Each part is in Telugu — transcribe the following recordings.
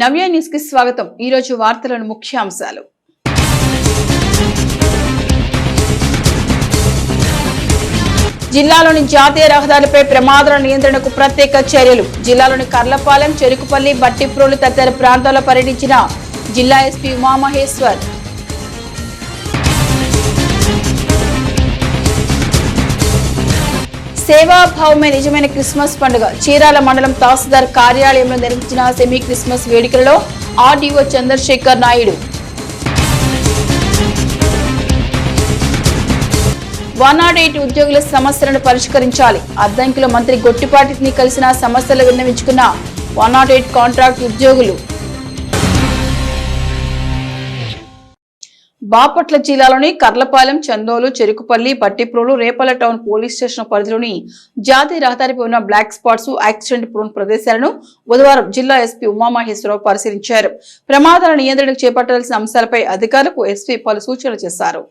నవ్య న్యూస్కి స్వాగతం. ఈ రోజు వార్తలను ముఖ్యాంశాలు జిల్లాలోని జాతీయ రహదారిపై ప్రమాదాల నియంత్రణకు ప్రత్యేక చర్యలు. జిల్లాలోని కర్లపాలెం చెరుకుపల్లి బట్టిప్రోలు తదితర ప్రాంతాల్లో పర్యటించిన జిల్లా ఎస్పీ ఉమామహేశ్వర్. సేవాభావమే నిజమైన క్రిస్మస్ పండుగ. చీరాల మండలం తహసీల్దార్ కార్యాలయంలో నిర్మించిన semi Christmas వేడుకలలో RDO Chandrasekhar Naidu. One nought eight ఉద్యోగుల సమస్యలను పరిష్కరించాలి. అద్దంకిలో మంత్రి గొట్టిపాటిని కలిసిన సమస్యలు విన్నవించుకున్న వన్ నాట్ ఎయిట్ కాంట్రాక్ట్ ఉద్యోగులు. బాపట్ల జిల్లాలోని Karlapalem Chandolu Cherukupalli Bhattiprolu Repalle town police station పరిధిలోని జాతీయ రహదారిపై ఉన్న బ్లాక్ స్పాట్స్ యాక్సిడెంట్ ప్రోన్ ప్రదేశాలను బుధవారం జిల్లా ఎస్పీ ఉమామహేశ్వరరావు పరిశీలించారు. ప్రమాదాల నియంత్రణకు చేపట్టాల్సిన అంశాలపై అధికారులకు ఎస్పీ పలు సూచనలు చేశారు.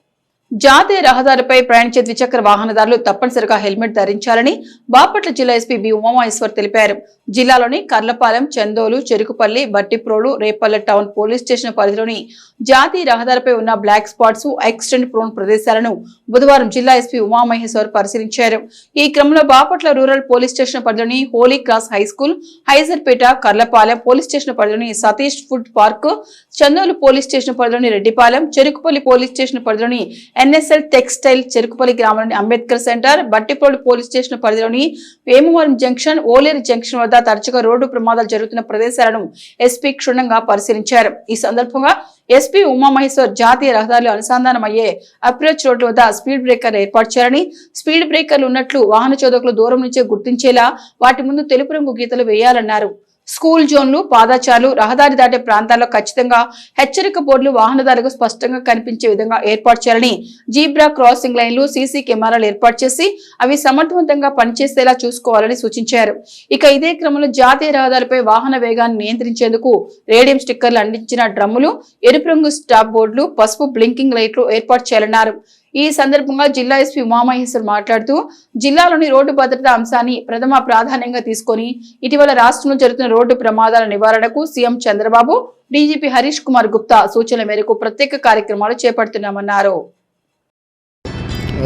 జాతీయ రహదారిపై ప్రయాణించే ద్విచక్ర వాహనదారులు తప్పనిసరిగా హెల్మెట్ ధరించాలని బాపట్ల జిల్లా ఎస్పీ బి ఉమామహేశ్వర్ తెలిపారు. జిల్లాలోని Karlapalem Chandolu Cherukupalli Bhattiprolu Repalle town police station పరిధిలోని జాతీయ రహదారిపై ఉన్న బ్లాక్ స్పాట్స్ ఎక్స్టెండ్ ప్రోన్ ప్రదేశాలను బుధవారం జిల్లా ఎస్పీ ఉమామహేశ్వర్ పరిశీలించారు. ఈ క్రమంలో బాపట్ల రూరల్ పోలీస్ స్టేషన్ పరిధిలోని Holy Cross high school Haizarpeta Karlapalem police station పరిధిలోని Satish food park Chandolu police station పరిధిలోని రెడ్డిపాలెం చెరుకుపల్లి పోలీస్ స్టేషన్ పరిధిలోని ఎన్ఎస్ఎల్ టెక్స్టైల్ చెరుకుపల్లి గ్రామంలోని Ambedkar centre Bhattiprolu police station పరిధిలోని వేమువరం జంక్షన్ ఓలేరు జంక్షన్ వద్ద తరచుగా రోడ్డు ప్రమాదాలు జరుగుతున్న ప్రదేశాలను ఎస్పీ క్షుణ్ణంగా పరిశీలించారు. ఈ సందర్భంగా ఎస్పీ ఉమామహేశ్వర్ జాతీయ రహదారులు అనుసంధానమయ్యే అప్రోచ్ రోడ్డు వద్ద స్పీడ్ బ్రేకర్ ఏర్పాటు చేయాలని స్పీడ్ బ్రేకర్లు ఉన్నట్లు వాహన చోదకులు దూరం నుంచే గుర్తించేలా వాటి ముందు తెలుపు రంగు గీతలు వేయాలన్నారు. స్కూల్ జోన్లు పాదాచారులు రహదారి దాటే ప్రాంతాల్లో ఖచ్చితంగా హెచ్చరిక బోర్డులు వాహనదారులకు స్పష్టంగా కనిపించే విధంగా ఏర్పాటు చేయాలని జీబ్రా క్రాసింగ్ లైన్లు సీసీ కెమెరాలు ఏర్పాటు చేసి అవి సమర్థవంతంగా పనిచేసేలా చూసుకోవాలని సూచించారు. ఇక ఇదే క్రమంలో జాతీయ రహదారిపై వాహన వేగాన్ని నియంత్రించేందుకు రేడియం స్టిక్కర్లు అందించిన డ్రమ్ములు ఎరుపు రంగు స్టాప్ బోర్డులు పసుపు బ్లింకింగ్ లైట్లు ఏర్పాటు చేయాలన్నారు. ఈ సందర్భంగా జిల్లా ఎస్పీ ఉమామహేశ్వర్ మాట్లాడుతూ జిల్లాలోని రోడ్డు భద్రతా అంశాన్ని ప్రథమ ప్రాధాన్యంగా తీసుకొని ఇటీవల రాష్ట్రంలో జరుగుతున్న రోడ్డు ప్రమాదాల నివారణకు సీఎం చంద్రబాబు డీజీపీ హరీష్ కుమార్ గుప్తా సూచనల మేరకు ప్రత్యేక కార్యక్రమాలు చేపడుతున్నామన్నారు.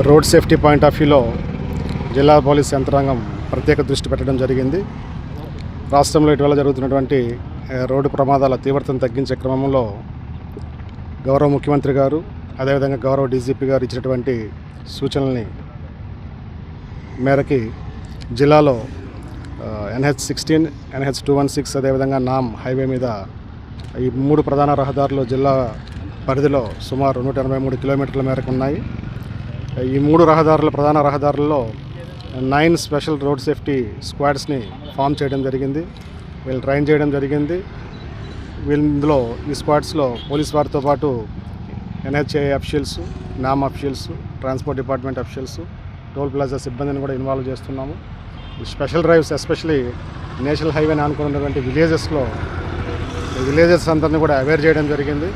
రోడ్ సేఫ్టీ పాయింట్ ఆఫ్ వ్యూలో జిల్లా పోలీస్ యంత్రాంగం ప్రత్యేక దృష్టి పెట్టడం జరిగింది. రాష్ట్రంలో ఇటీవల జరుగుతున్నటువంటి రోడ్డు ప్రమాదాల తీవ్రతను తగ్గించే క్రమంలో గౌరవ ముఖ్యమంత్రి గారు అదేవిధంగా గౌరవ డీజీపీ గారు ఇచ్చినటువంటి సూచనల్ని మేరకి జిల్లాలో NH sixteen NH two one six అదేవిధంగా నామ్ హైవే మీద ఈ మూడు ప్రధాన రహదారులు జిల్లా పరిధిలో సుమారు నూట ఎనభై మూడు కిలోమీటర్ల మేరకు ఉన్నాయి. ఈ మూడు రహదారుల ప్రధాన రహదారుల్లో నైన్ స్పెషల్ రోడ్ సేఫ్టీ స్క్వాడ్స్ని ఫామ్ చేయడం జరిగింది. వీళ్ళు ట్రైన్ చేయడం జరిగింది. వీళ్ళందులో ఈ స్క్వాడ్స్లో పోలీస్ వారితో పాటు ఎన్హెచ్ఏ అఫిషియల్స్ నామ్ officials transport department officials toll plaza సిబ్బందిని కూడా ఇన్వాల్వ్ చేస్తున్నాము. ఈ స్పెషల్ డ్రైవ్స్ ఎస్పెషలీ నేషనల్ హైవేని అనుకున్నటువంటి విలేజెస్లో విలేజెస్ అందరినీ కూడా అవేర్ చేయడం జరిగింది.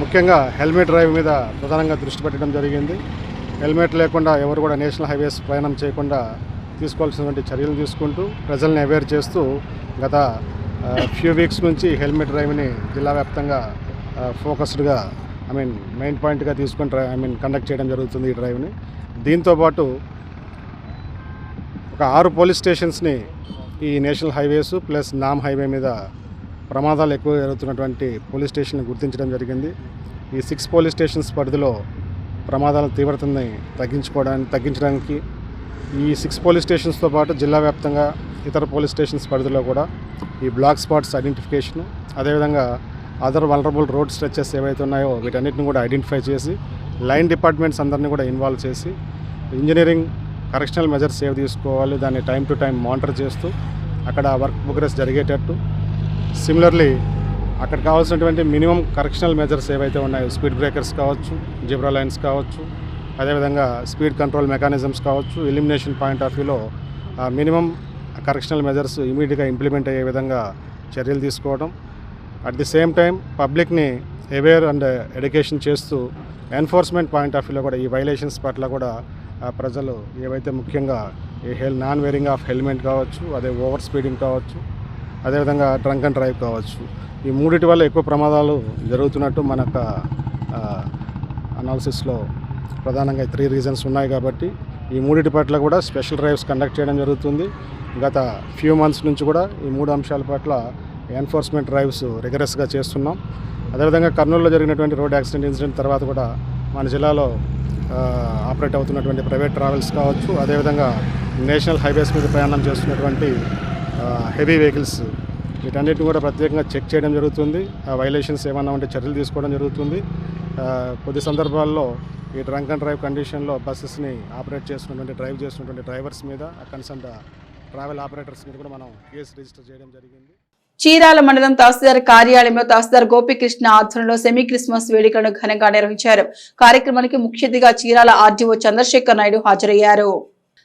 ముఖ్యంగా హెల్మెట్ డ్రైవ్ మీద ప్రధానంగా దృష్టి పెట్టడం జరిగింది. హెల్మెట్ లేకుండా ఎవరు కూడా నేషనల్ హైవేస్ ప్రయాణం చేయకుండా తీసుకోవాల్సినటువంటి చర్యలు తీసుకుంటూ ప్రజల్ని అవేర్ చేస్తూ గత ఫ్యూ వీక్స్ నుంచి హెల్మెట్ డ్రైవ్ని జిల్లా వ్యాప్తంగా ఫోకస్డ్గా ఐ మీన్ మెయిన్ పాయింట్గా తీసుకొని డ్రై ఐ మీన్ కండక్ట్ చేయడం జరుగుతుంది ఈ డ్రైవ్ని. దీంతోపాటు ఒక ఆరు పోలీస్ స్టేషన్స్ని ఈ national highways plus NAM highway మీద ప్రమాదాలు ఎక్కువ జరుగుతున్నటువంటి పోలీస్ స్టేషన్ గుర్తించడం జరిగింది. ఈ సిక్స్ పోలీస్ స్టేషన్స్ పరిధిలో ప్రమాదాల తీవ్రతని తగ్గించుకోవడానికి తగ్గించడానికి ఈ సిక్స్ పోలీస్ స్టేషన్స్తో పాటు జిల్లా వ్యాప్తంగా ఇతర పోలీస్ స్టేషన్స్ పరిధిలో కూడా ఈ బ్లాక్ స్పాట్స్ ఐడెంటిఫికేషను అదేవిధంగా అదర్ వలరబుల్ రోడ్ స్ట్రెచెస్ ఏవైతే ఉన్నాయో వీటన్నిటిని కూడా ఐడెంటిఫై చేసి లైన్ డిపార్ట్మెంట్స్ అందరినీ కూడా ఇన్వాల్వ్ చేసి ఇంజనీరింగ్ కరెక్షనల్ మెజర్స్ ఏవి తీసుకోవాలి దాన్ని టైం టు టైం మానిటర్ చేస్తూ అక్కడ వర్క్ ప్రోగ్రెస్ జరిగేటట్టు. సిమిలర్లీ అక్కడ కావాల్సినటువంటి మినిమం కరెక్షనల్ మెజర్స్ ఏవైతే ఉన్నాయో స్పీడ్ బ్రేకర్స్ కావచ్చు జిబ్రా లైన్స్ కావచ్చు అదేవిధంగా స్పీడ్ కంట్రోల్ మెకానిజమ్స్ కావచ్చు ఎలిమినేషన్ పాయింట్ ఆఫ్ వ్యూలో మినిమం కరెక్షనల్ మెజర్స్ ఇమీడియట్గా ఇంప్లిమెంట్ అయ్యే విధంగా చర్యలు తీసుకోవడం. అట్ ది సేమ్ టైం పబ్లిక్ని అవేర్ అండ్ ఎడ్యుకేషన్ చేస్తూ ఎన్ఫోర్స్మెంట్ పాయింట్ ఆఫ్ వ్యూలో కూడా ఈ వైలేషన్స్ పట్ల కూడా ప్రజలు ఏవైతే ముఖ్యంగా ఈ హెల్ నాన్ వేరింగ్ ఆఫ్ హెల్మెట్ కావచ్చు అదే ఓవర్ స్పీడింగ్ కావచ్చు అదేవిధంగా డ్రంక్ అండ్ డ్రైవ్ కావచ్చు ఈ మూడిటి వల్ల ఎక్కువ ప్రమాదాలు జరుగుతున్నట్టు మన యొక్క అనాలిసిస్లో ప్రధానంగా త్రీ రీజన్స్ ఉన్నాయి కాబట్టి ఈ మూడిటి పట్ల కూడా స్పెషల్ డ్రైవ్స్ కండక్ట్ చేయడం జరుగుతుంది. గత ఫ్యూ మంత్స్ నుంచి కూడా ఈ మూడు అంశాల పట్ల ఎన్ఫోర్స్మెంట్ డ్రైవ్స్ రిగరస్గా చేస్తున్నాం. అదేవిధంగా కర్నూలులో జరిగినటువంటి రోడ్ యాక్సిడెంట్ ఇన్సిడెంట్ తర్వాత కూడా మన జిల్లాలో ఆపరేట్ అవుతున్నటువంటి ప్రైవేట్ ట్రావెల్స్ కావచ్చు అదేవిధంగా నేషనల్ హైవేస్ మీద ప్రయాణం చేస్తున్నటువంటి హెవీ వెహికల్స్ వీటన్నిటిని కూడా ప్రత్యేకంగా చెక్ చేయడం జరుగుతుంది. ఆ వైలేషన్స్ ఏమన్నా ఉంటే చర్యలు తీసుకోవడం జరుగుతుంది. కొద్ది సందర్భాల్లో ఈ డ్రంక్ అండ్ డ్రైవ్ కండిషన్లో బస్సెస్ని ఆపరేట్ చేస్తున్నటువంటి డ్రైవ్ చేస్తున్నటువంటి డ్రైవర్స్ మీద కన్సర్న్ ట్రావెల్ ఆపరేటర్స్ మీద కూడా మనం కేసు రిజిస్టర్ చేయడం జరిగింది. చీరాల మండలం తహసీల్దార్ కార్యాలయంలో తహసీల్దార్ గోపికృష్ణ ఆధ్వర్యంలో సెమీ క్రిస్మస్ వేడుకలను ఘనంగా నిర్వహించారు. కార్యక్రమానికి ముఖ్య అతిథిగా చీరాల ఆర్డీఓ చంద్రశేఖర్ నాయుడు హాజరయ్యారు.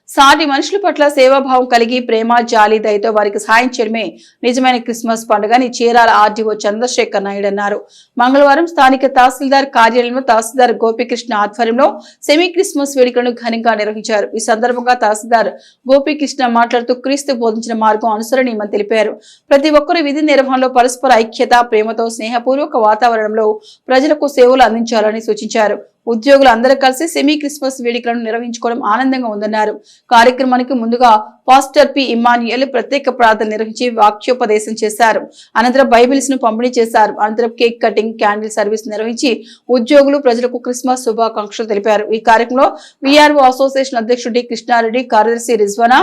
సాటి మనుషుల పట్ల సేవాభావం కలిగి ప్రేమ జాలి దయతో వారికి సాయం చేయడమే నిజమైన క్రిస్మస్ పండుగని చీరాల ఆర్డీఓ చంద్రశేఖర్ నాయుడు అన్నారు. మంగళవారం స్థానిక తహసీల్దార్ కార్యాలయంలో తహసీల్దార్ గోపికృష్ణ ఆధ్వర్యంలో సెమీ క్రిస్మస్ వేడుకలను ఘనంగా నిర్వహించారు. ఈ సందర్భంగా తహసీల్దార్ గోపికృష్ణ మాట్లాడుతూ క్రీస్తు బోధించిన మార్గం అనుసరణీయమని తెలిపారు. ప్రతి ఒక్కరూ విధి నిర్వహణలో పరస్పర ఐక్యత ప్రేమతో స్నేహపూర్వక వాతావరణంలో ప్రజలకు సేవలు అందించాలని సూచించారు. ఉద్యోగులు అందరూ కలిసి సెమీ క్రిస్మస్ వేడుకలను నిర్వహించుకోవడం ఆనందంగా ఉందన్నారు. కార్యక్రమానికి ముందుగా పాస్టర్ పి. ఇమాన్యుయల్ ప్రత్యేక ప్రార్థన నిర్వహించి వాక్యోపదేశం చేశారు. అనంతరం బైబిల్స్ను పంపిణీ చేశారు. అనంతరం కేక్ కటింగ్ క్యాండిల్ సర్వీస్ నిర్వహించి ఉద్యోగులు ప్రజలకు క్రిస్మస్ శుభాకాంక్షలు తెలిపారు. ఈ కార్యక్రమంలో విఆర్ఓ అసోసియేషన్ అధ్యక్షుడు డి. కృష్ణారెడ్డి కార్యదర్శి రిజ్వానా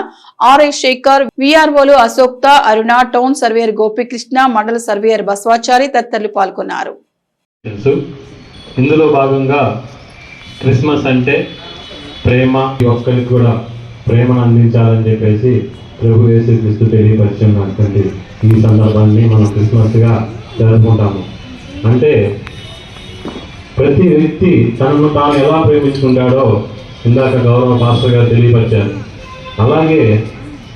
ఆర్ఐ శేఖర్ విఆర్ఓలు అశోక్త అరుణ టౌన్ సర్వేయర్ గోపికృష్ణ మండల సర్వేయర్ బస్వాచారి తదితరులు పాల్గొన్నారు. ఇందులో భాగంగా క్రిస్మస్ అంటే ప్రేమ ఈ ఒక్కరికి కూడా ప్రేమను అందించాలని చెప్పేసి ప్రభు యేసుక్రీస్తు తెలియపరిచినటువంటి ఈ సందర్భాన్ని మనం క్రిస్మస్గా జరుపుకుంటాము. అంటే ప్రతి వ్యక్తి తనను తాను ఎలా ప్రేమించుకుంటాడో ఇందాక గౌరవ పాస్టర్ గారు తెలియపరిచారు. అలాగే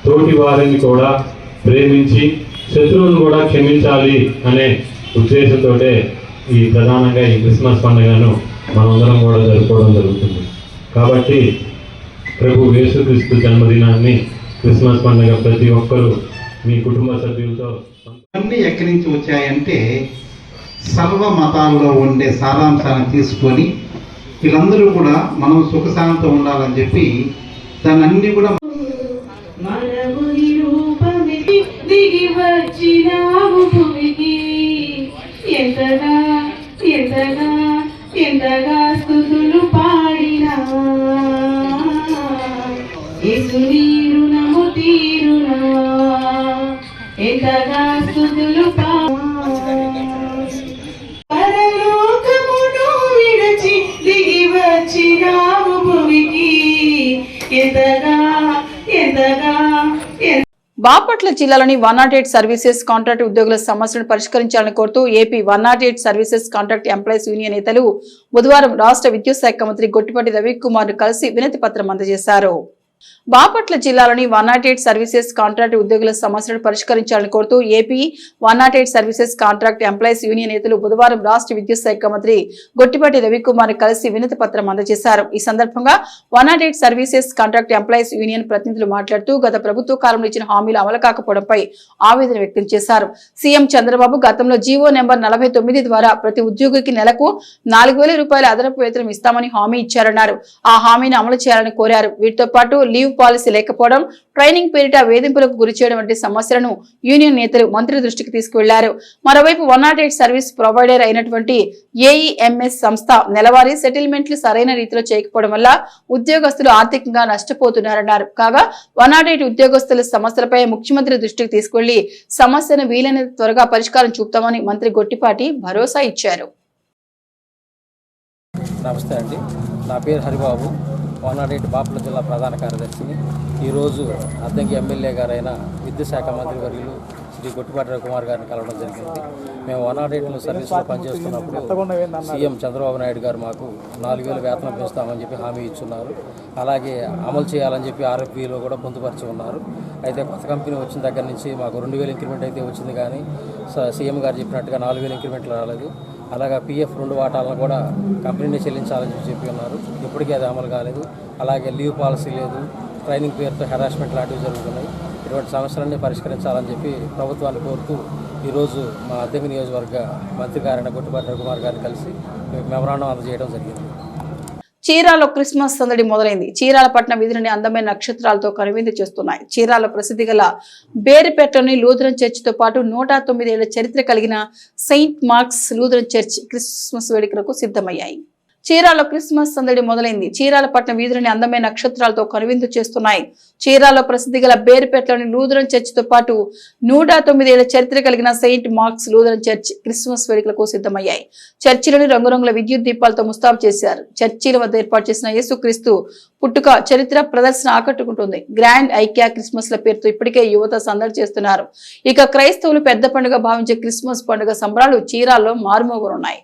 తోటి వారిని కూడా ప్రేమించి శత్రువులను కూడా క్షమించాలి అనే ఉద్దేశంతో ఈ ప్రధానంగా ఈ క్రిస్మస్ పండుగను మనందరం కూడా జరుపుకోవడం జరుగుతుంది. కాబట్టి ప్రభు యేసుక్రీస్తు జన్మదినాన్ని క్రిస్మస్ పండుగ ప్రతి ఒక్కరూ మీ కుటుంబ సభ్యులతో ఇవన్నీ ఎక్కడి నుంచి వచ్చాయంటే సర్వ మతాల్లో ఉండే సారాంశాన్ని తీసుకొని వీళ్ళందరూ కూడా మనం సుఖశాంతితో ఉండాలని చెప్పి దాన్ని అన్ని కూడా దిగి వచ్చినావు భూమికి. ఎంతగా ఎంతగా స్థుతులు పాడినా ఎసు నీరు నము తీరునా. ఎంతగా బాపట్ల జిల్లాలోని one nought eight services contract ఉద్యోగుల సమస్యలను పరిష్కరించాలని కోరుతూ AP one nought eight services contract employees union నేతలు బుధవారం రాష్ట్ర విద్యుత్ శాఖ మంత్రి గొట్టిపాటి రవికుమార్ కలిసి వినతి పత్రం అందజేశారు. బాపట్ల జిల్లాలోని one nought eight services contract ఉద్యోగుల సమస్యలను పరిష్కరించాలని కోరుతూ AP one nought eight services contract employees union నేతలు బుధవారం రాష్ట్ర విద్యుత్ శాఖ మంత్రి గొట్టిపాటి రవికుమార్ కలిసి వినతి పత్రం అందజేశారు. ఈ సందర్భంగా one nought eight services contract employees union ప్రతినిధులు మాట్లాడుతూ గత ప్రభుత్వ కాలంలో ఇచ్చిన హామీలు అమలు కాకపోవడంపై ఆవేదన వ్యక్తం చేశారు. సీఎం చంద్రబాబు గతంలో జీవో నెంబర్ నలభై తొమ్మిది ద్వారా ప్రతి ఉద్యోగికి నెలకు నాలుగు వేల రూపాయల అదనపు వేతనం ఇస్తామని హామీ ఇచ్చారన్నారు. ఆ హామీని అమలు చేయాలని కోరారు. వీటితో పాటు లీవ్ పాలసీ లేకపోవడం ట్రైనింగ్ పేరిట వేధింపులకు గురి చేయడం వంటి సమస్యలను యూనియన్ నేతలు మంత్రి దృష్టికి తీసుకువెళ్ళారు. మరోవైపు వన్ సర్వీస్ ప్రొవైడర్ అయినటువంటి ఏఈఎంఎస్ సంస్థ నెలవారీ సెటిల్మెంట్లు సరైన రీతిలో చేయకపోవడం వల్ల ఉద్యోగస్తులు ఆర్థికంగా నష్టపోతున్నారన్నారు. కాగా వన్ ఉద్యోగస్తుల సమస్యలపై ముఖ్యమంత్రి దృష్టికి తీసుకెళ్ళి సమస్యను వీలైనంత త్వరగా పరిష్కారం చూపుతామని మంత్రి గొట్టిపాటి భరోసా ఇచ్చారు. నమస్తే అండి. నా పేరు హరిబాబు. వన్ నాట్ జిల్లా ప్రధాన కార్యదర్శిని. ఈరోజు అద్దంకి ఎమ్మెల్యే గారైన విద్యుత్ శాఖ మంత్రి వర్యులు శ్రీ గొట్టిపాటి రవికుమార్ గారిని కలవడం జరిగింది. మేము వన్ నాట్ సర్వీస్లో పనిచేస్తున్నప్పుడు సీఎం చంద్రబాబు నాయుడు గారు మాకు నాలుగు వేలు వేతనం పెంచుతామని చెప్పి హామీ ఇచ్చున్నారు. అలాగే అమలు చేయాలని చెప్పి ఆర్ఎఫ్బీలో కూడా పొందుపరిచి ఉన్నారు. అయితే కొత్త కంపెనీ వచ్చిన దగ్గర నుంచి మాకు రెండు వేలు ఇంక్రిమెంట్ అయితే వచ్చింది కానీ స- సీఎం గారు చెప్పినట్టుగా నాలుగు వేలు ఇంక్రిమెంట్లు రాలేదు. అలాగే పిఎఫ్ రెండు వాటాలను కూడా కంపెనీనే చెల్లించాలని చెప్పి ఉన్నారు ఇప్పటికీ అది అమలు కాలేదు. అలాగే లీవ్ పాలసీ లేదు. ట్రైనింగ్ పేరుతో హెరాస్మెంట్ లాంటివి జరుగుతున్నాయి. ఇటువంటి సమస్యలన్నీ పరిష్కరించాలని చెప్పి ప్రభుత్వాన్ని కోరుతూ ఈరోజు మా అద్దెంకి నియోజకవర్గ మంత్రి గారైన గుట్టుబాటి రఘుమార్ గారిని కలిసి మెమరాండం అందజేయడం జరిగింది. చీరాలో క్రిస్మస్ సందడి మొదలైంది. చీరాల పట్నం వీధులని అందమైన నక్షత్రాలతో కనువిందు చేస్తున్నాయి. చీరాల ప్రసిద్ధి గల బేరిపేటలోని లూథరన్ చర్చితో పాటు నూట తొమ్మిదేళ్ళ చరిత్ర కలిగిన Saint Mark's Lutheran Church Christmas వేడుకలకు సిద్ధమయ్యాయి. చీరాలో క్రిస్మస్ సందడి మొదలైంది. చీరాల పట్నం వీధులని అందమైన నక్షత్రాలతో కనువిందు చేస్తున్నాయి. చీరాల ప్రసిద్ధి గల బేరుపేటలోని లూథరన్ చర్చితో పాటు నూట తొమ్మిదేళ్ళ చరిత్ర కలిగిన Saint Mark's Lutheran Church Christmas వేడుకలకు సిద్ధమయ్యాయి. చర్చిలోని రంగురంగుల విద్యుత్ దీపాలతో ముస్తాబు చేశారు. చర్చిల వద్ద ఏర్పాటు చేసిన యేసుక్రీస్తు పుట్టుక చరిత్ర ప్రదర్శన ఆకట్టుకుంటుంది. గ్రాండ్ ఐక్యా క్రిస్మస్ ల పేరుతో ఇప్పటికే యువత సందడి చేస్తున్నారు. ఇక క్రైస్తవులు పెద్ద పండుగ భావించే క్రిస్మస్ పండుగ సంబరాలు చీరాల్లో మారుమోగనున్నాయి.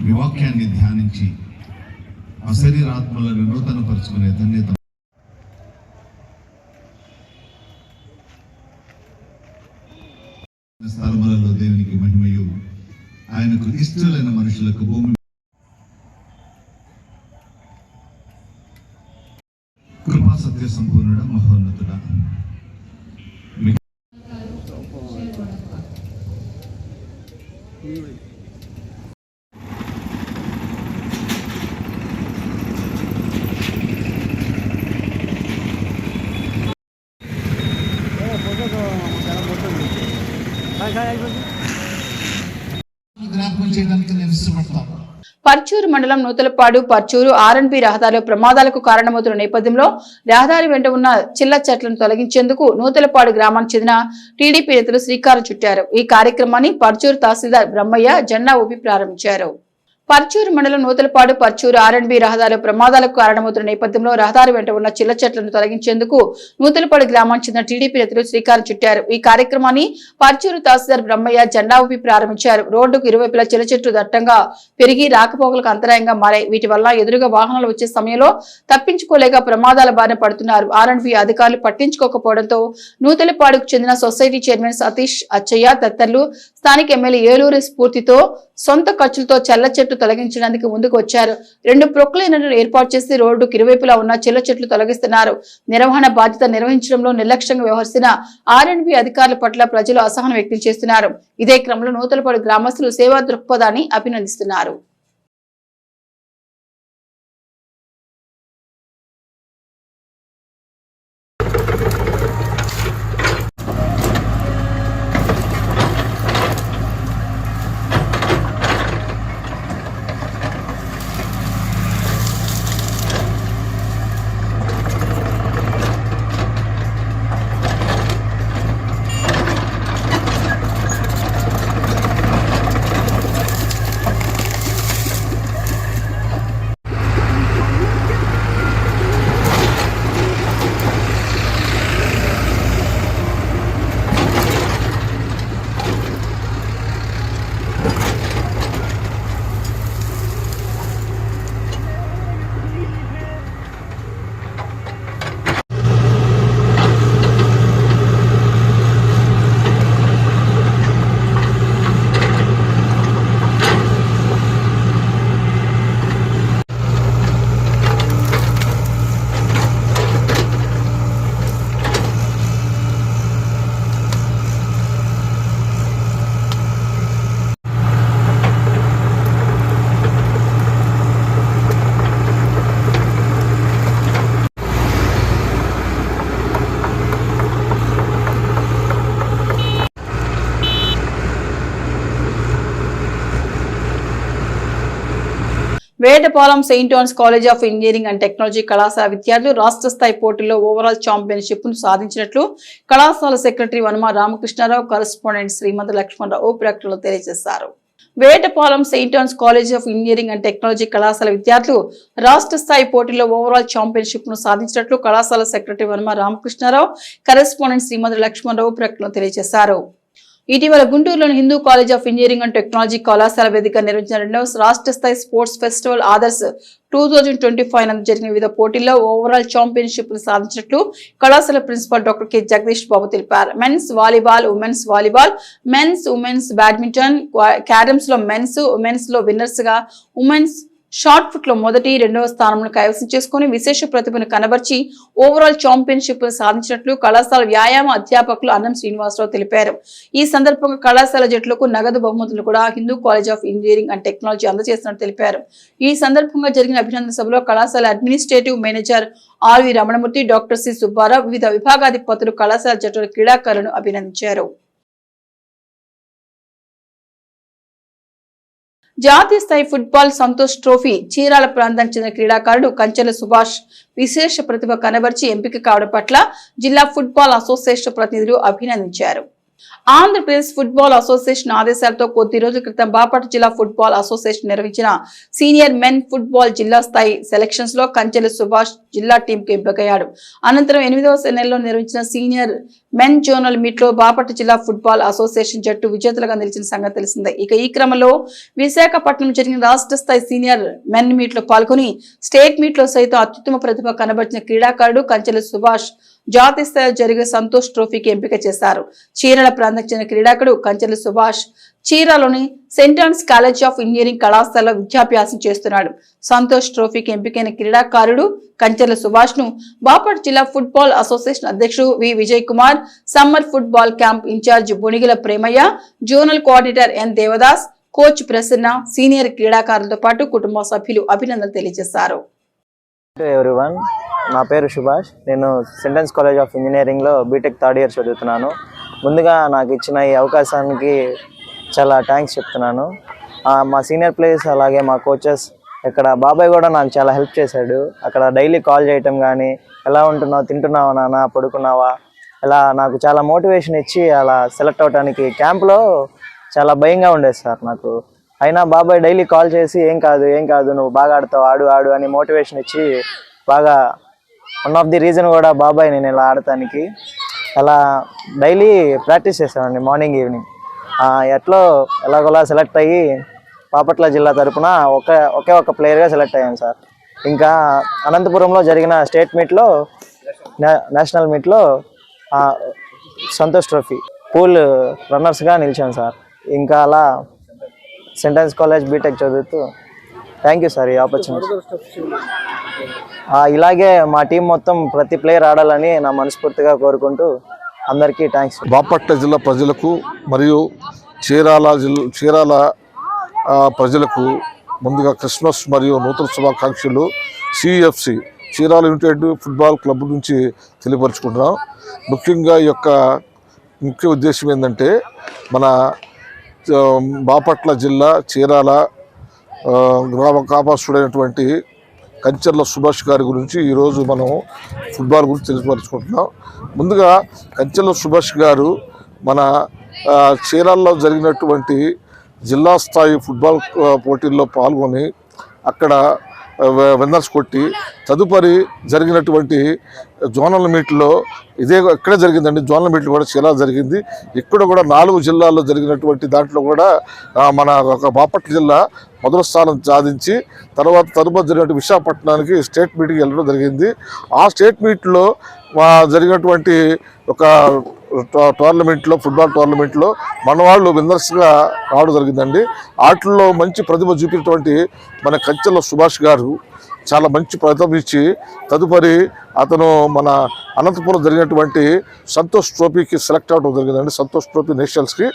మీ వాక్యాన్ని ధ్యానించి అశరీరాత్మలను నూతనపరుచుకునే ధన్యత. స్థలములలో దేవునికి మహిమయు. ఆయనకు ఇష్టలైన మనుషులకు భూమి. కృపా సత్య సంపూర్ణుడ మహోన్నతుడ మీ జ్ఞాపకం చేయడానికి నేను ఇష్టపడతాను పర్చూరు మండలం నూతలపాడు పర్చూరు ఆర్ఎన్పి రహదారిలో ప్రమాదాలకు కారణమవుతున్న నేపథ్యంలో రహదారి వెంట ఉన్న చిల్ల చెట్లను తొలగించేందుకు నూతలపాడు గ్రామానికి చెందిన టీడీపీ నేతలు శ్రీకారం చుట్టారు. ఈ కార్యక్రమాన్ని పర్చూరు తహసీల్దార్ బ్రహ్మయ్య జెండా ఊపి ప్రారంభించారు. పర్చూరు మండలం నూతలపాడు పర్చూరు ఆర్ఎన్బి రహదారిలో ప్రమాదాలకు కారణమవుతున్న నేపథ్యంలో రహదారి వెంట ఉన్న చిల్ల చెట్లను తొలగించేందుకు నూతలపాడు గ్రామానికి చెందిన టీడీపీ నేతలు శ్రీకారం చుట్టారు. ఈ కార్యక్రమాన్ని పర్చూరు తహసీల్దార్ బ్రహ్మయ్య జెండా ఊపి ప్రారంభించారు. రోడ్డుకు ఇరువైపులా చిల్ల చెట్లు దట్టంగా పెరిగి రాకపోకలకు అంతరాయంగా మారాయి. వీటి వల్ల ఎదురుగా వాహనాలు వచ్చే సమయంలో తప్పించుకోలేక ప్రమాదాల బారిన పడుతున్నారు. ఆర్ఎన్బి అధికారులు పట్టించుకోకపోవడంతో నూతలపాడుకు చెందిన సొసైటీ చైర్మన్ సతీష్ అచ్చయ్య తదితరులు స్థానిక ఎమ్మెల్యే ఏలూరి స్ఫూర్తితో సొంత ఖర్చులతో చెల్ల చెట్లు తొలగించడానికి ముందుకు వచ్చారు. రెండు ప్రొక్లైనర్లను ఏర్పాటు చేసి రోడ్డుకు ఇరువైపులా ఉన్న చెల్ల చెట్లు తొలగిస్తున్నారు. నిర్వహణ బాధ్యత నిర్వహించడంలో నిర్లక్ష్యంగా వ్యవహరిస్తున్న ఆర్ఎండ్బి అధికారుల పట్ల ప్రజలు అసహనం వ్యక్తం చేస్తున్నారు. ఇదే క్రమంలో నూతలపాడు గ్రామస్తులు సేవా దృక్పథాన్ని అభినందిస్తున్నారు. Vetapalem Saint John's College of Engineering and Technology కళాశాల విద్యార్థులు రాష్ట్ర స్థాయి పోటీల్లో ఓవరాల్ ఛాంపియన్షిప్ను సాధించినట్లు కళాశాల సెక్రటరీ వనమ రామకృష్ణారావు కరెస్పాండెంట్ శ్రీమతి లక్ష్మణరావు ప్రకటనలో తెలియజేశారు. Vetapalem Saint Ann's College of Engineering and Technology కళాశాల విద్యార్థులు రాష్ట్ర స్థాయి పోటీల్లో ఓవరాల్ ఛాంపియన్షిప్ను సాధించినట్లు కళాశాల సెక్రటరీ వనమ రామకృష్ణారావు కరెస్పాండెంట్ శ్రీమతి లక్ష్మణరావు ప్రకటనలో తెలియజేశారు. ఇటీవల గుంటూరులోని Hindu College of Engineering and Technology కళాశాల వేదిక నిర్వహించిన రెండవ రాష్ట్ర స్థాయి sports festival Adarsh two thousand twenty five నందు జరిగిన వివిధ పోటీల్లో ఓవరాల్ ఛాంపియన్షిప్ సాధించినట్లు కళాశాల principal doctor K Jagadish Babu తెలిపారు. Men's volleyball women's volleyball men's women's badminton క్యారమ్స్లో men's ఉమెన్స్లో విన్నర్స్గా ఉమెన్స్ షార్ట్ ఫుట్లో మొదటి రెండవ స్థానంలో కైవసం చేసుకుని విశేష ప్రతిభను కనబర్చి ఓవరాల్ ఛాంపియన్షిప్ సాధించినట్లు కళాశాల వ్యాయామ అధ్యాపకులు అన్నం శ్రీనివాసరావు తెలిపారు. ఈ సందర్భంగా కళాశాల జట్లకు నగదు బహుమతులు కూడా Hindu College of Engineering and Technology అందజేస్తున్నట్టు తెలిపారు. ఈ సందర్భంగా జరిగిన అభినందన సభలో కళాశాల administrative manager RV Ramanamurthy doctor C Subbarao వివిధ విభాగాధిపతులు కళాశాల జట్ల క్రీడాకారులను అభినందించారు. జాతీయ స్థాయి ఫుట్బాల్ సంతోష్ ట్రోఫీ చీరాల ప్రాంతానికి చెందిన క్రీడాకారుడు కంచెల సుభాష్ విశేష ప్రతిభ కనబర్చి ఎంపిక కావడం పట్ల జిల్లా ఫుట్బాల్ అసోసియేషన్ ప్రతినిధులు అభినందించారు. ఆంధ్రప్రదేశ్ ఫుట్బాల్ అసోసియేషన్ ఆదేశాలతో కొద్ది రోజుల క్రితం బాపట్ల జిల్లా ఫుట్బాల్ అసోసియేషన్ నిర్వహించిన సీనియర్ మెన్ ఫుట్బాల్ జిల్లా స్థాయి సెలక్షన్స్లో కంచెల సుభాష్ జిల్లా టీంకు ఎంపికయ్యాడు. అనంతరం ఎనిమిదవ నెలలో నిర్వహించిన సీనియర్ మెన్ జోనల్ మీట్లో బాపట్ల జిల్లా ఫుట్బాల్ అసోసియేషన్ జట్టు విజేతలుగా నిలిచిన సంగతి తెలిసిందే. ఇక ఈ క్రమంలో విశాఖపట్నం జరిగిన రాష్ట్ర స్థాయి సీనియర్ మెన్ మీట్లో పాల్గొని స్టేట్ మీట్లో సైతం అత్యుత్తమ ప్రతిభ కనబరిచిన క్రీడాకారుడు కంచెల సుభాష్ జాతీయ స్థాయిలో జరిగే సంతోష్ ట్రోఫీకి ఎంపిక చేశారు. చీరల ప్రాంతానికి చెందిన క్రీడాకుడు Kanchela Subhash చీరాలోని Saint Ann's College of Engineering కళాశాలలో విద్యాభ్యాసం చేస్తున్నాడు. సంతోష్ ట్రోఫీకి ఎంపికైన క్రీడాకారుడు కంచెల సుభాష్ను బాపట్ జిల్లా ఫుట్బాల్ అసోసియేషన్ అధ్యక్షుడు V. Vijay Kumar summer football camp incharge Bunigila Premaiah zonal coordinator N. Devadas coach Prasanna senior క్రీడాకారులతో పాటు కుటుంబ సభ్యులు అభినందనలు తెలియజేశారు. నా పేరు సుభాష్. నేను సెంటెన్స్ కాలేజ్ ఆఫ్ ఇంజనీరింగ్లో బీటెక్ థర్డ్ ఇయర్ చదువుతున్నాను. ముందుగా నాకు ఇచ్చిన ఈ అవకాశానికి చాలా థ్యాంక్స్ చెప్తున్నాను. మా సీనియర్ ప్లేయర్స్ అలాగే మా కోచెస్ ఇక్కడ బాబాయ్ కూడా నాకు చాలా హెల్ప్ చేశాడు. అక్కడ డైలీ కాల్ చేయటం కానీ ఎలా ఉంటున్నావు తింటున్నావా నాన్న పడుకున్నావా ఇలా నాకు చాలా మోటివేషన్ ఇచ్చి అలా సెలెక్ట్ అవడానికి క్యాంప్లో చాలా భయంగా ఉండేది సార్ నాకు. అయినా బాబాయ్ డైలీ కాల్ చేసి ఏం కాదు ఏం కాదు నువ్వు బాగా ఆడతావు ఆడు ఆడు అని మోటివేషన్ ఇచ్చి బాగా వన్ ఆఫ్ ది రీజన్ కూడా బాబాయ్ నేను ఇలా ఆడటానికి అలా డైలీ ప్రాక్టీస్ చేసామండి మార్నింగ్ ఈవినింగ్ ఎట్లో ఎలాగోలా సెలెక్ట్ అయ్యి బాపట్ల జిల్లా తరపున ఒక ఒకే ఒక ప్లేయర్గా సెలెక్ట్ అయ్యాను సార్. ఇంకా అనంతపురంలో జరిగిన స్టేట్ మీట్లో నేషనల్ మీట్లో సంతోష్ ట్రోఫీ పూల్ రన్నర్స్గా నిలిచాను సార్. ఇంకా అలా సెంటెన్స్ కాలేజ్ బీటెక్ చదువుతూ థ్యాంక్ యూ సార్ ఈ ఆపర్చునిటీ ఇలాగే మా టీం మొత్తం ప్రతి ప్లేయర్ ఆడాలని నా మనస్ఫూర్తిగా కోరుకుంటూ అందరికీ థ్యాంక్స్ బాపట్ల జిల్లా ప్రజలకు మరియు చీరాల జిల్లా చీరాల ప్రజలకు ముందుగా క్రిస్మస్ మరియు నూతన శుభాకాంక్షలు CFC Chirala United Football Club నుంచి తెలియపరుచుకుంటున్నాం. ముఖ్యంగా ఈ యొక్క ముఖ్య ఉద్దేశం ఏంటంటే మన బాపట్ల జిల్లా చీరాల గ్రామ కాపాసుడైనటువంటి కంచర్ల సుభాష్ గారి గురించి ఈరోజు మనం ఫుట్బాల్ గురించి తెలియపరుచుకుంటున్నాం ముందుగా కంచెల సుభాష్ గారు మన చీరాల్లో జరిగినటువంటి జిల్లా స్థాయి ఫుట్బాల్ పోటీల్లో పాల్గొని అక్కడ విన్నర్స్ కొట్టి తదుపరి జరిగినటువంటి జోనల్ మీట్లో ఇదే ఇక్కడే జరిగిందండి. జోనల్ మీట్లు కూడా చాలా జరిగింది. ఇక్కడ కూడా నాలుగు జిల్లాల్లో జరిగినటువంటి దాంట్లో కూడా మన ఒక బాపట్ల జిల్లా మొదటి స్థానం సాధించి తర్వాత తరువాత జరిగినటువంటి విశాఖపట్నానికి స్టేట్ మీట్కి వెళ్ళడం జరిగింది. ఆ స్టేట్ మీట్లో జరిగినటువంటి ఒక టోర్నమెంట్లో ఫుట్బాల్ టోర్నమెంట్లో మన వాళ్ళు విన్నర్స్గా రావడం జరిగిందండి. ఆటల్లో మంచి ప్రతిభ చూపినటువంటి మన కంచెల సుభాష్ గారు చాలా మంచి ప్రతిభ ఇచ్చి తదుపరి అతను మన అనంతపురం జరిగినటువంటి సంతోష్ ట్రోఫీకి సెలెక్ట్ అవ్వడం జరిగిందండి. సంతోష్ ట్రోఫీ నేషనల్స్కి.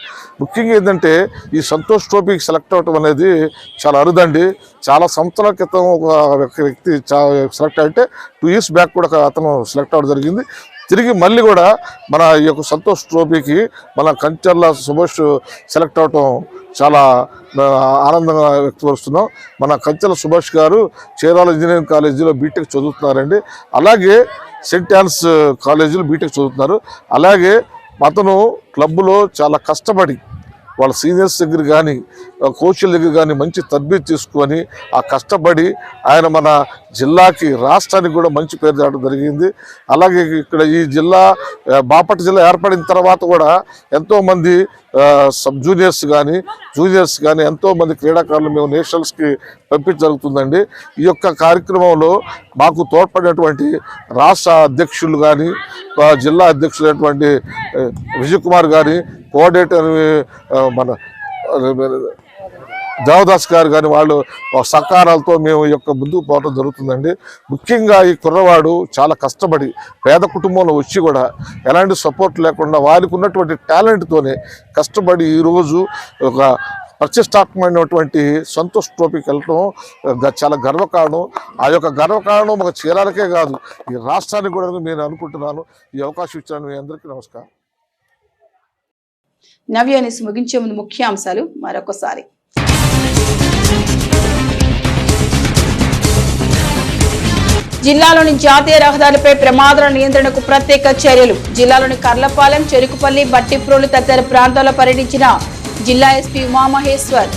ముఖ్యంగా ఏంటంటే ఈ సంతోష్ ట్రోఫీకి సెలెక్ట్ అవ్వడం అనేది చాలా అరుదండి. చాలా సంవత్సరాల క్రితం ఒక వ్యక్తి సెలెక్ట్ అయితే టూ ఇయర్స్ బ్యాక్ కూడా అతను సెలెక్ట్ అవ్వడం జరిగింది. తిరిగి మళ్ళీ కూడా మన ఈ యొక్క సంతోష్ ట్రోఫీకి మన కంచర్ల సుభాష్ సెలెక్ట్ అవటం చాలా ఆనందంగా వ్యక్తపరుస్తున్నాం. మన కంచెల సుభాష్ గారు చీరాల ఇంజనీరింగ్ కాలేజీలో బీటెక్ చదువుతున్నారండి. అలాగే సెంట్ యాన్స్ కాలేజీలో బీటెక్ చదువుతున్నారు. అలాగే అతను క్లబ్లో చాలా కష్టపడి వాళ్ళ సీనియర్స్ దగ్గర కానీ కోచ్ల దగ్గర కానీ మంచి తర్బీదు తీసుకొని ఆ కష్టపడి ఆయన మన జిల్లాకి రాష్ట్రానికి కూడా మంచి పేరు తేవడం జరిగింది. అలాగే ఇక్కడ ఈ జిల్లా బాపట్ల జిల్లా ఏర్పడిన తర్వాత కూడా ఎంతోమంది సబ్ జూనియర్స్ కానీ జూనియర్స్ కానీ ఎంతోమంది క్రీడాకారులు మేము నేషనల్స్కి పంపించ జరుగుతుందండి. ఈ యొక్క కార్యక్రమంలో మాకు తోడ్పడినటువంటి రాష్ట్ర అధ్యక్షులు కానీ జిల్లా అధ్యక్షులైనటువంటి విజయ్ కుమార్ గారి కోఆర్డినేటర్ మన దేవదాస్ గారు కానీ వాళ్ళు సహకారాలతో మేము ఈ యొక్క ముందుకు పోవడం జరుగుతుందండి. ముఖ్యంగా ఈ కుర్రవాడు చాలా కష్టపడి పేద కుటుంబంలో వచ్చి కూడా ఎలాంటి సపోర్ట్ లేకుండా వారికి ఉన్నటువంటి టాలెంట్తోనే కష్టపడి ఈరోజు ఒక ప్రతిష్టాత్మకమైనటువంటి సంతోష్ ట్రోఫీకి వెళ్ళటం గ- చాలా గర్వకారణం. ఆ యొక్క గర్వకారణం ఒక చీరాలకే కాదు. ఈ రాష్ట్రానికి కూడా నేను అనుకుంటున్నాను. ఈ అవకాశం ఇచ్చాను మీ అందరికీ నమస్కారం. నవ్య ముగించే ముందు ముఖ్యాంశాలు మరొకసారి. జిల్లాలోని జాతీయ రహదారిపై ప్రమాదాల నియంత్రణకు ప్రత్యేక చర్యలు. జిల్లాలోని కర్లపాలెం చెరుకుపల్లి బట్టిప్రోలు తదితర ప్రాంతాల్లో పర్యటించిన జిల్లా ఎస్పీ ఉమామహేశ్వర్.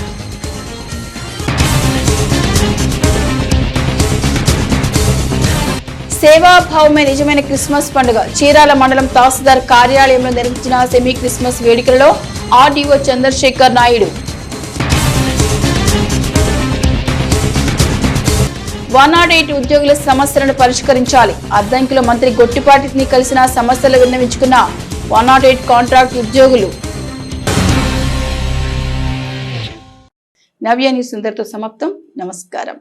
సేవాభావమే నిజమైన క్రిస్మస్ పండుగ. చీరాల మండలం తహసీల్దార్ కార్యాలయంలో నిర్వహించిన semi Christmas వేడుకలలో RDO Chandrashekhar Naidu. One nought eight ఉద్యోగుల సమస్యలను పరిష్కరించాలి. అద్దంకిలో మంత్రి గొట్టిపాటిని కలిసిన సమస్యలు విన్నవించుకున్న వన్ నాట్ ఎయిట్ కాంట్రాక్ట్ ఉద్యోగులు. నవ్య న్యూస్ సుందర్తో సమాప్తం. నమస్కారం.